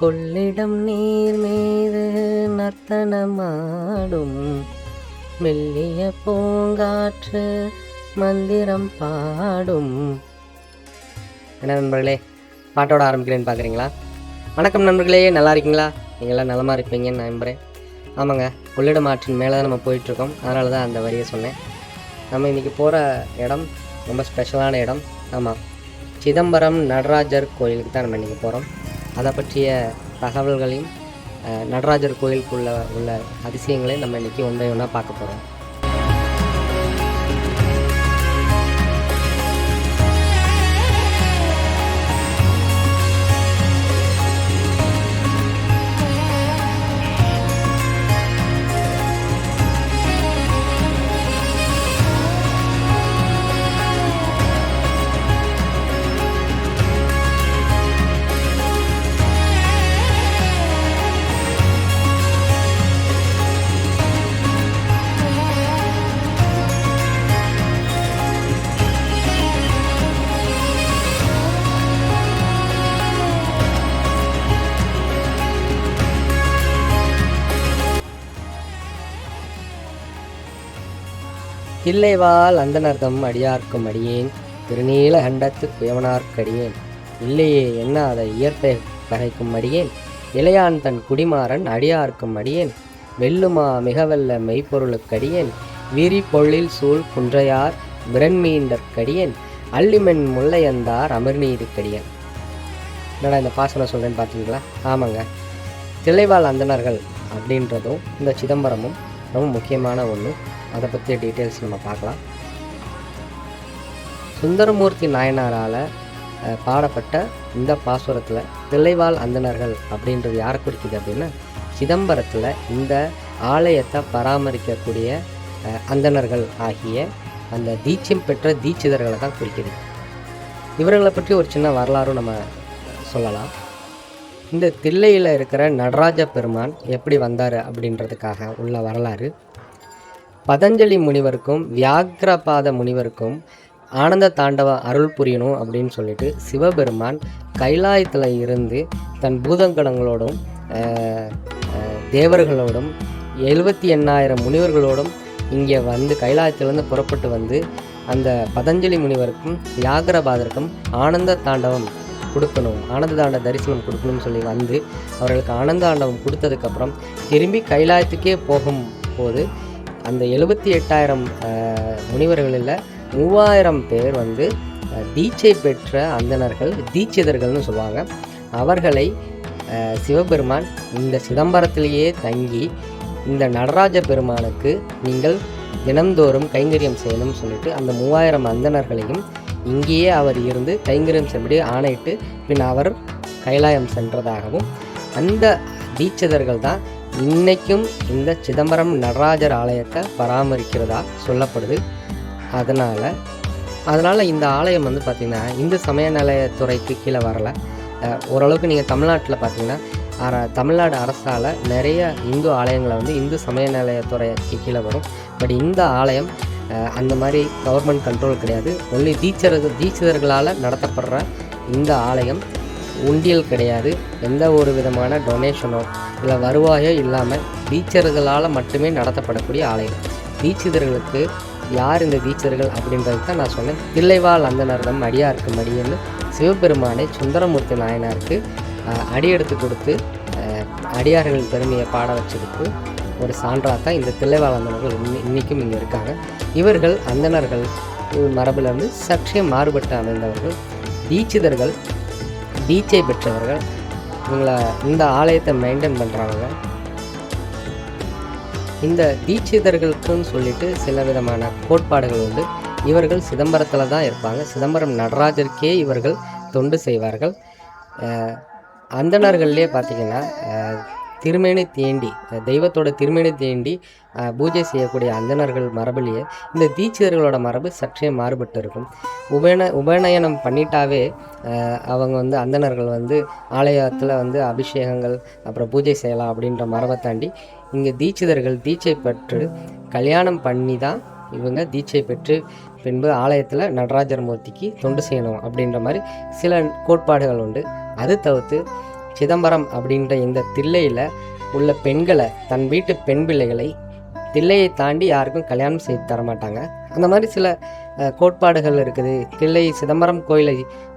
கொள்ளிடம் நீர் மீது நர்த்தனமாடும் மெல்லிய பூங்காற்று மந்திரம் பாடும். என்ன நண்பர்களே பாட்டோட ஆரம்பிக்கிறேன்னு பார்க்குறீங்களா வணக்கம் நண்பர்களே நல்லா இருக்கீங்களா? நீங்களாம் நலமாக இருப்பீங்கன்னு நான் நம்புகிறேன் ஆமாங்க கொள்ளிடம் ஆற்றின் மேலே தான் நம்ம போயிட்டுருக்கோம். அதனால தான் அந்த வரியை சொன்னேன். நம்ம இன்றைக்கி போகிற இடம் ரொம்ப ஸ்பெஷலான இடம். ஆமாம் சிதம்பரம் நடராஜர் கோயிலுக்கு தான் நம்ம இன்றைக்கி போகிறோம் அதை பற்றிய தகவல்களையும் நடராஜர் கோயிலுக்குள்ள உள்ள அதிசயங்களையும் நம்ம இன்றைக்கி ஒன்றை ஒன்றா பார்க்க போகிறோம் இல்லைவால் அந்தனர்தம் அடியார்க்கும் அடியேன். திருநீல கண்டத்து குயவனார்க்கடியேன் இல்லையே என்ன அதை இயற்கை பகைக்கும் அடியேன்? இளையான் தன் குடிமாறன் அடியார்க்கும் அடியேன். வெல்லுமா மிகவல்ல மெய்ப்பொருளுக்கடியேன் விரி பொள்ளில் சூழ் குன்றையார் பிரன்மீண்டற்கடியேன் அள்ளிமென் முல்லையந்தார் அமர்நீதிக்கடியேன் என்னடா இந்த பாசனம் சொல்கிறேன்னு பார்த்தீங்களா? ஆமாங்க. திளைவாழ் அந்தனர்கள் அப்படின்றதும் இந்த சிதம்பரமும் ரொம்ப முக்கியமான ஒன்று அதை பற்றிய டீட்டெயில்ஸ் நம்ம பார்க்கலாம். சுந்தரமூர்த்தி நாயனாரால் பாடப்பட்ட இந்த பாசுரத்தில் தில்லைவாழ் அந்தணர்கள் அப்படின்றது யாரை குறிக்குது அப்படின்னா சிதம்பரத்தில் இந்த ஆலயத்தை பராமரிக்கக்கூடிய அந்தனர்கள் அந்தணர்கள் ஆகிய அந்த தீட்சம் பெற்ற தீட்சிதர்களை தான் குறிக்குது. இவர்களை பற்றி ஒரு சின்ன வரலாறும் நம்ம சொல்லலாம். இந்த தில்லையில் இருக்கிற நடராஜ பெருமான் எப்படி வந்தார் அப்படின்றதுக்காக உள்ள வரலாறு. பதஞ்சலி முனிவருக்கும் வியாக்ரபாத முனிவருக்கும் ஆனந்த தாண்டவ அருள் புரியணும் அப்படின்னு சொல்லிட்டு சிவபெருமான் கைலாயத்தில் இருந்து தன் பூதங்கடங்களோடும் தேவர்களோடும் எழுபத்தி எண்ணாயிரம் முனிவர்களோடும் இங்கே வந்து கைலாயத்திலேருந்து புறப்பட்டு வந்து அந்த பதஞ்சலி முனிவருக்கும் வியாகரபாதருக்கும் ஆனந்த தாண்டவம் கொடுக்கணும். ஆனந்த தாண்ட தரிசனம் கொடுக்கணும்னு சொல்லி வந்து அவர்களுக்கு ஆனந்த தாண்டவம் கொடுத்ததுக்கப்புறம் திரும்பி கைலாயத்துக்கே போகும் போது அந்த எழுபத்தி எட்டாயிரம் முனிவர்களில் மூவாயிரம் பேர் வந்து தீட்சை பெற்ற அந்தணர்கள் தீட்சிதர்கள்னு சொல்லுவாங்க. அவர்களை சிவபெருமான் இந்த சிதம்பரத்திலேயே தங்கி இந்த நடராஜ பெருமானுக்கு நீங்கள் தினம்தோறும் கைங்கரியம் செய்யணும்னு சொல்லிட்டு அந்த மூவாயிரம் அந்தணர்களையும் இங்கேயே அவர் இருந்து கைங்கரியம் செய்யபடி ஆணையிட்டு பின் அவர் கைலாயம் சென்றதாகவும் அந்த தீட்சிதர்கள் தான் இன்னைக்கும் இந்த சிதம்பரம் நடராஜர் ஆலயத்தை பராமரிக்கிறதா சொல்லப்படுது. அதனால் அதனால் இந்த ஆலயம் வந்து பார்த்திங்கன்னா இந்து சமய நிலையத்துறைக்கு கீழே வரல. ஓரளவுக்கு நீங்கள் தமிழ்நாட்டில் பார்த்தீங்கன்னா அர தமிழ்நாடு அரசால் நிறைய இந்து ஆலயங்களை வந்து இந்து சமய நிலையத்துறைக்கு கீழே வரும். பட் இந்த ஆலயம் அந்த மாதிரி கவர்மெண்ட் கண்ட்ரோல் கிடையாது. ஒன்லி தீட்சர்கள் தீட்சிதர்களால் நடத்தப்படுற இந்த ஆலயம். உண்டியல் கிடையாது. எந்த ஒரு விதமான டொனேஷனோ இல்லை வருவாயோ இல்லாமல் டீச்சர்களால் மட்டுமே நடத்தப்படக்கூடிய ஆலயம் தீட்சிதர்களுக்கு யார் இந்த தீட்சர்கள் அப்படின்றது தான் நான் சொன்னேன். தில்லைவாழ் அந்தனர்தம் அடியாருக்கு மடியன்னு சிவபெருமானை சுந்தரமூர்த்தி நாயனாருக்கு அடியெடுத்து கொடுத்து அடியார்கள் அடியார்களின் பெருமையை பாட வச்சதுக்கு ஒரு சான்றாக தான் இந்த தில்லைவாழ் அந்தனர்கள் இன்னி இன்றைக்கும் இங்கே இருக்காங்க. இவர்கள் அந்தணர்கள் மரபிலிருந்து சற்றே மாறுபட்டு அமைந்தவர்கள். தீட்சிதர்கள் தீட்சை பெற்றவர்கள் இவங்களை இந்த ஆலயத்தை மெயின்டைன் பண்ணுறாங்க இந்த தீட்சிதர்களுக்குன்னு சொல்லிட்டு சில விதமான கோட்பாடுகள் உண்டு. இவர்கள் சிதம்பரத்தில் தான் இருப்பாங்க. சிதம்பரம் நடராஜருக்கே இவர்கள் தொண்டு செய்வார்கள். அந்தணர்கள்லேயே பார்த்தீங்கன்னா திருமேனி தேண்டி தெய்வத்தோட திருமேனி தேண்டி பூஜை செய்யக்கூடிய அந்தனர்கள் மரபிலேயே இந்த தீட்சிதர்களோட மரபு சற்றே மாறுபட்டு இருக்கும் உபயன உபநயனம் பண்ணிட்டாவே அவங்க வந்து அந்தனர்கள் வந்து ஆலயத்தில் வந்து அபிஷேகங்கள் அப்புறம் பூஜை செய்யலாம் அப்படின்ற மரபை தாண்டி இங்கே தீட்சிதர்கள் தீட்சை பெற்று கல்யாணம் பண்ணி தான் இவங்க தீட்சை பெற்று பின்பு ஆலயத்தில் நடராஜர் மூர்த்திக்கு தொண்டு செய்யணும் அப்படின்ற மாதிரி சில கோட்பாடுகள் உண்டு. அது தவிர்த்து சிதம்பரம் அப்படின்ற இந்த தில்லையில் உள்ள பெண்களை தன் வீட்டு பெண் பிள்ளைகளை தில்லையை தாண்டி யாருக்கும் கல்யாணம் செய்து தர மாட்டாங்க. அந்த மாதிரி சில கோட்பாடுகள் இருக்குது. தில்லை சிதம்பரம் கோயிலை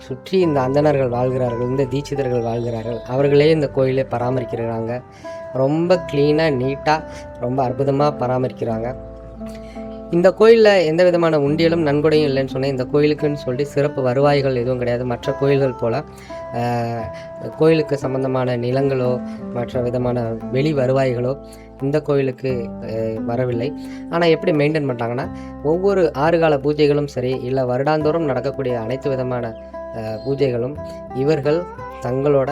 சுற்றி இந்த அந்தணர்கள் வாழ்கிறார்கள் இந்த தீட்சிதர்கள் வாழ்கிறார்கள். அவர்களே இந்த கோயிலை பராமரிக்கிறாங்க. ரொம்ப க்ளீனாக நீட்டாக ரொம்ப அற்புதமாக பராமரிக்கிறாங்க. இந்த கோயிலில் எந்த விதமான உண்டியலும் நன்கொடையும் இல்லைன்னு சொன்னேன். இந்த கோயிலுக்குன்னு சொல்லி சிறப்பு வருவாய்கள் எதுவும் கிடையாது. மற்ற கோயில்கள் போல் கோயிலுக்கு சம்பந்தமான நிலங்களோ மற்ற விதமான வெளி வருவாய்களோ இந்த கோயிலுக்கு வரவில்லை. ஆனால் எப்படி மெயின்டைன் பண்ணுறாங்கன்னா ஒவ்வொரு ஆறு கால பூஜைகளும் சரி இல்லை வருடாந்தோறும் நடக்கக்கூடிய அனைத்து விதமான பூஜைகளும் இவர்கள் தங்களோட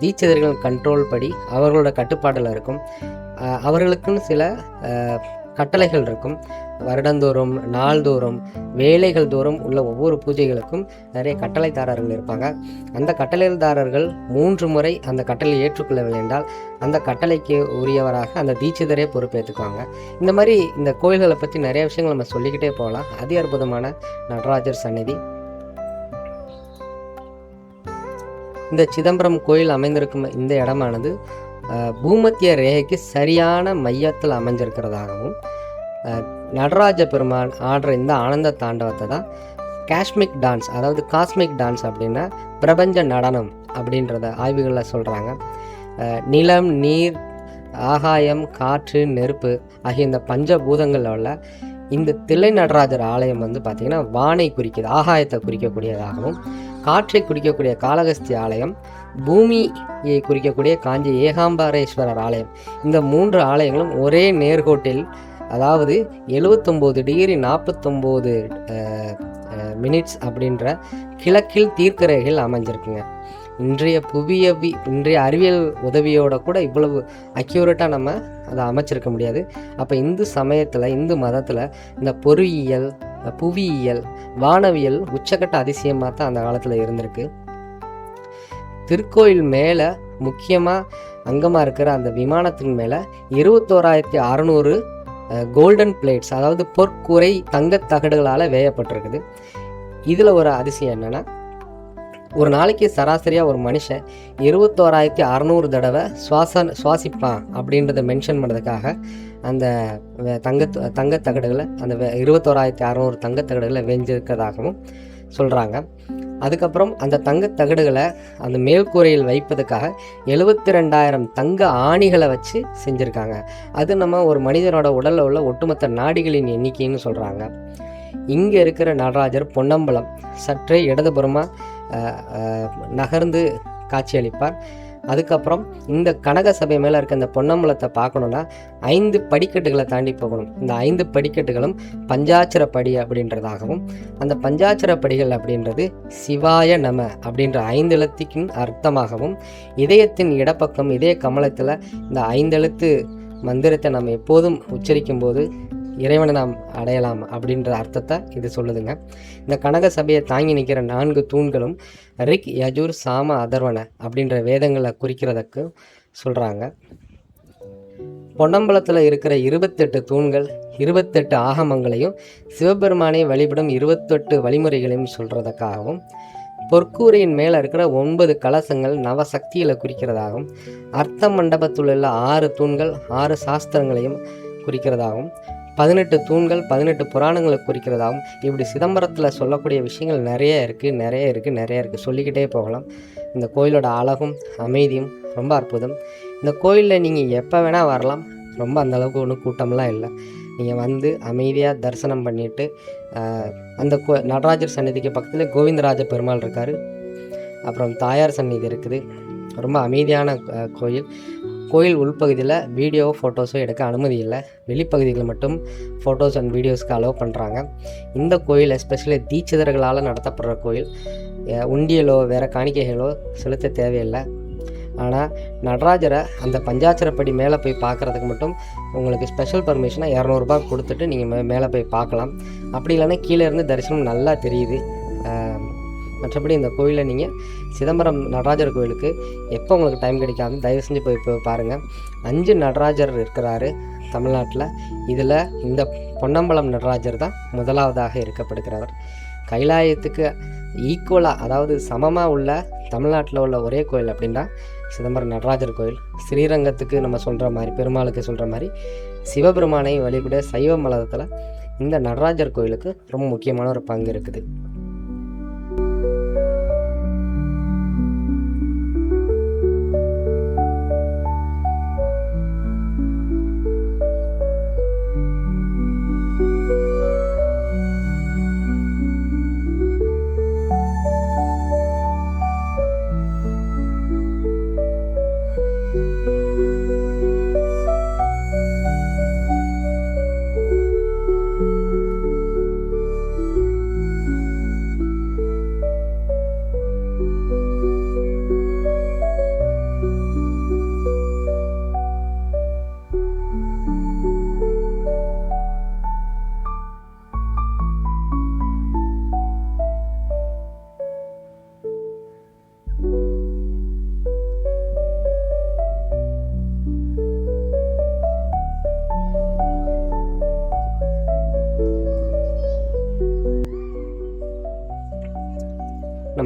தீட்சிதர்கள் கண்ட்ரோல் படி அவர்களோட கட்டுப்பாட்டில் இருக்கும். அவர்களுக்குன்னு சில கட்டளைகள் இருக்கும். வருடந்தோறும் நாள்தோறும் வேலைகள் தோறும் உள்ள ஒவ்வொரு பூஜைகளுக்கும் நிறைய கட்டளைதாரர்கள் இருப்பாங்க. அந்த கட்டளைதாரர்கள் மூன்று முறை அந்த கட்டளை ஏற்றுக்கொள்ளவில்லை என்றால் அந்த கட்டளைக்கு உரியவராக அந்த தீட்சிதரே பொறுப்பேற்றுக்குவாங்க. இந்த மாதிரி இந்த கோயில்களை பற்றி நிறைய விஷயங்கள் நம்ம சொல்லிக்கிட்டே போகலாம். அதி அற்புதமான நடராஜர் சன்னதி இந்த சிதம்பரம் கோயில் அமைந்திருக்கும் இந்த இடமானது பூமத்திய ரேகைக்கு சரியான மையத்தில் அமைஞ்சிருக்கிறதாகவும் நடராஜ பெருமான் ஆடுற இந்த ஆனந்த தாண்டவத்தை தான் காஷ்மிக் டான்ஸ் அதாவது காஸ்மிக் டான்ஸ் அப்படின்னா பிரபஞ்ச நடனம் அப்படின்றத ஆய்வுகளில் சொல்கிறாங்க நிலம் நீர் ஆகாயம் காற்று நெருப்பு ஆகிய இந்த பஞ்சபூதங்களில் உள்ள இந்த தில்லை நடராஜர் ஆலயம் வந்து பார்த்திங்கன்னா வானை குறிக்குது ஆகாயத்தை குறிக்கக்கூடியதாகவும் காற்றை குறிக்கக்கூடிய காளகஸ்தி ஆலயம் பூமியை குறிக்கக்கூடிய காஞ்சி ஏகாம்பாரேஸ்வரர் ஆலயம். இந்த மூன்று ஆலயங்களும் ஒரே நேர்கோட்டில் அதாவது எழுவத்தொம்போது டிகிரி நாற்பத்தொம்போது மினிட்ஸ் அப்படின்ற கிழக்கில் தீர்க்கரேகையில் அமைஞ்சிருக்குங்க. இன்றைய புவியவி இன்றைய அறிவியல் உதவியோட கூட இவ்வளவு அக்யூரேட்டாக நம்ம அதை அமைச்சிருக்க முடியாது. அப்போ இந்து சமயத்தில் இந்து மதத்தில் இந்த பொறியியல் புவியியல் வானவியல் உச்சக்கட்ட அதிசயமாக தான் அந்த காலத்தில் இருந்திருக்கு. திருக்கோயில் மேலே முக்கியமாக அங்கமாக இருக்கிற அந்த விமானத்தின் மேலே இருபத்தோராயிரத்தி அறநூறு கோல்டன் பிளேட்ஸ் அதாவது பொற்குறை தங்கத் தகடுகளால் வேயப்பட்டிருக்குது. இதில் ஒரு அதிசயம் என்னென்னா ஒரு நாளைக்கு சராசரியாக ஒரு மனுஷன் இருபத்தோராயிரத்தி அறநூறு தடவை சுவாச சுவாசிப்பான் அப்படின்றத மென்ஷன் பண்ணுறதுக்காக அந்த தங்க தங்கத் தங்கத் தகடுகளை அந்த இருபத்தோராயிரத்தி அறநூறு தங்கத்தகடுகளை வெஞ்சிருக்கிறதாகவும் சொல்கிறாங்க அதுக்கப்புறம் அந்த தங்கத் தகடுகளை அந்த மேல்கூரையில் வைப்பதற்காக எழுபத்தி ரெண்டாயிரம் தங்க ஆணிகளை வச்சு செஞ்சுருக்காங்க. அது நம்ம ஒரு மனிதனோட உடலில் உள்ள ஒட்டுமொத்த நாடிகளின் எண்ணிக்கைன்னு சொல்கிறாங்க இங்கே இருக்கிற நடராஜர் பொன்னம்பலம் சற்றே இடதுபுறமாக நகர்ந்து காட்சியளிப்பார். அதுக்கப்புறம் இந்த கனக சபை மேலே இருக்க இந்த பொன்னம்பலத்தை பார்க்கணுன்னா ஐந்து படிக்கட்டுகளை தாண்டி போகணும். இந்த ஐந்து படிக்கட்டுகளும் பஞ்சாட்சர படி அப்படின்றதாகவும் அந்த பஞ்சாட்சர படிகள் அப்படின்றது சிவாய நம அப்படின்ற ஐந்து எழுத்தின் அர்த்தமாகவும் இதயத்தின் இடப்பக்கம் இதய கமலத்தில் இந்த ஐந்தெழுத்து மந்திரத்தை நம்ம எப்போதும் உச்சரிக்கும் போது இறைவனை நாம் அடையலாம் அப்படின்ற அர்த்தத்தை இது சொல்லுதுங்க. இந்த கனக சபையை தாங்கி நிற்கிற நான்கு தூண்களும் ரிக் யஜூர் சாம அதர்வன அப்படின்ற வேதங்களை குறிக்கிறதுக்கு சொல்கிறாங்க பொன்னம்பலத்தில் இருக்கிற இருபத்தெட்டு தூண்கள் இருபத்தெட்டு ஆகமங்களையும் சிவபெருமானை வழிபடும் இருபத்தெட்டு வழிமுறைகளையும் சொல்கிறதுக்காகவும் பொற்கூரையின் மேலே இருக்கிற ஒன்பது கலசங்கள் நவசக்திகளை குறிக்கிறதாகவும் அர்த்த மண்டபத்தில் உள்ள ஆறு தூண்கள் ஆறு சாஸ்திரங்களையும் குறிக்கிறதாகவும் பதினெட்டு தூண்கள் பதினெட்டு புராணங்களை குறிக்கிறதாகவும் இப்படி சிதம்பரத்தில் சொல்லக்கூடிய விஷயங்கள் நிறைய இருக்குது நிறைய இருக்குது நிறைய இருக்குது சொல்லிக்கிட்டே போகலாம். இந்த கோயிலோட அழகும் அமைதியும் ரொம்ப அற்புதம். இந்த கோயிலில் நீங்கள் எப்போ வேணால் வரலாம். ரொம்ப அந்தளவுக்கு ஒன்றும் கூட்டம்லாம் இல்லை. நீங்கள் வந்து அமைதியாக தரிசனம் பண்ணிவிட்டு அந்த கோ நடராஜர் சந்நிதிக்கு பக்கத்தில் கோவிந்தராஜ பெருமாள் இருக்கார். அப்புறம் தாயார் சன்னிதி இருக்குது. ரொம்ப அமைதியான கோயில். கோயில் உள்பகுதியில் வீடியோ ஃபோட்டோஸோ எடுக்க அனுமதி இல்லை. வெளிப்பகுதிகளில் மட்டும் ஃபோட்டோஸ் அண்ட் வீடியோஸ்க்கு அலோவ் பண்ணுறாங்க இந்த கோயில் எஸ்பெஷலி தீட்சிதர்களால் நடத்தப்படுற கோயில் உண்டியலோ வேறு காணிக்கைகளோ செலுத்த தேவையில்லை. ஆனால் நடராஜரை அந்த பஞ்சாட்சரப்படி மேலே போய் பார்க்குறதுக்கு மட்டும் உங்களுக்கு ஸ்பெஷல் பர்மிஷனாக இரநூறுபா கொடுத்துட்டு நீங்கள் மேலே போய் பார்க்கலாம் அப்படி இல்லைன்னா கீழே இருந்து தரிசனம் நல்லா தெரியுது. மற்றபடி இந்த கோயிலை நீங்கள் சிதம்பரம் நடராஜர் கோயிலுக்கு எப்போ உங்களுக்கு டைம் கிடைக்காது தயவு செஞ்சு போய் போய் பாருங்கள் அஞ்சு நடராஜர் இருக்கிறாரு தமிழ்நாட்டில். இதில் இந்த பொன்னம்பலம் நடராஜர் தான் முதலாவதாக இருக்கப்படுகிறவர் கைலாயத்துக்கு ஈக்குவலாக அதாவது சமமாக உள்ள தமிழ்நாட்டில் உள்ள ஒரே கோயில் அப்படின்னா சிதம்பரம் நடராஜர் கோயில். ஸ்ரீரங்கத்துக்கு நம்ம சொல்கிற மாதிரி பெருமாளுக்கு சொல்கிற மாதிரி சிவபெருமானை வழிபட சைவ மலத்தில் இந்த நடராஜர் கோயிலுக்கு ரொம்ப முக்கியமான ஒரு பங்கு இருக்குது.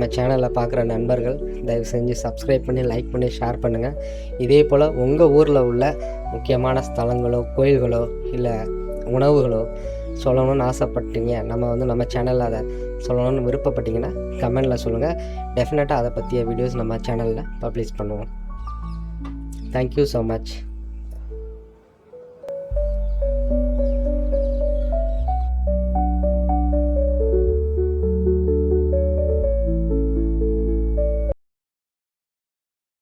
நம்ம சேனலில் பார்க்குற நண்பர்கள் தயவு செஞ்சு சப்ஸ்கிரைப் பண்ணி லைக் பண்ணி ஷேர் பண்ணுங்கள் இதே போல் உங்கள் ஊரில் உள்ள முக்கியமான ஸ்தலங்களோ கோயில்களோ இல்லை உணவுகளோ சொல்லணும்னு ஆசைப்பட்டீங்க நம்ம வந்து நம்ம சேனலில் அதை சொல்லணும்னு விருப்பப்பட்டீங்கன்னா கமெண்டில் சொல்லுங்கள் டெஃபினட்டாக அதை பற்றிய வீடியோஸ் நம்ம சேனலில் பப்ளிஷ் பண்ணுவோம். Thank you so much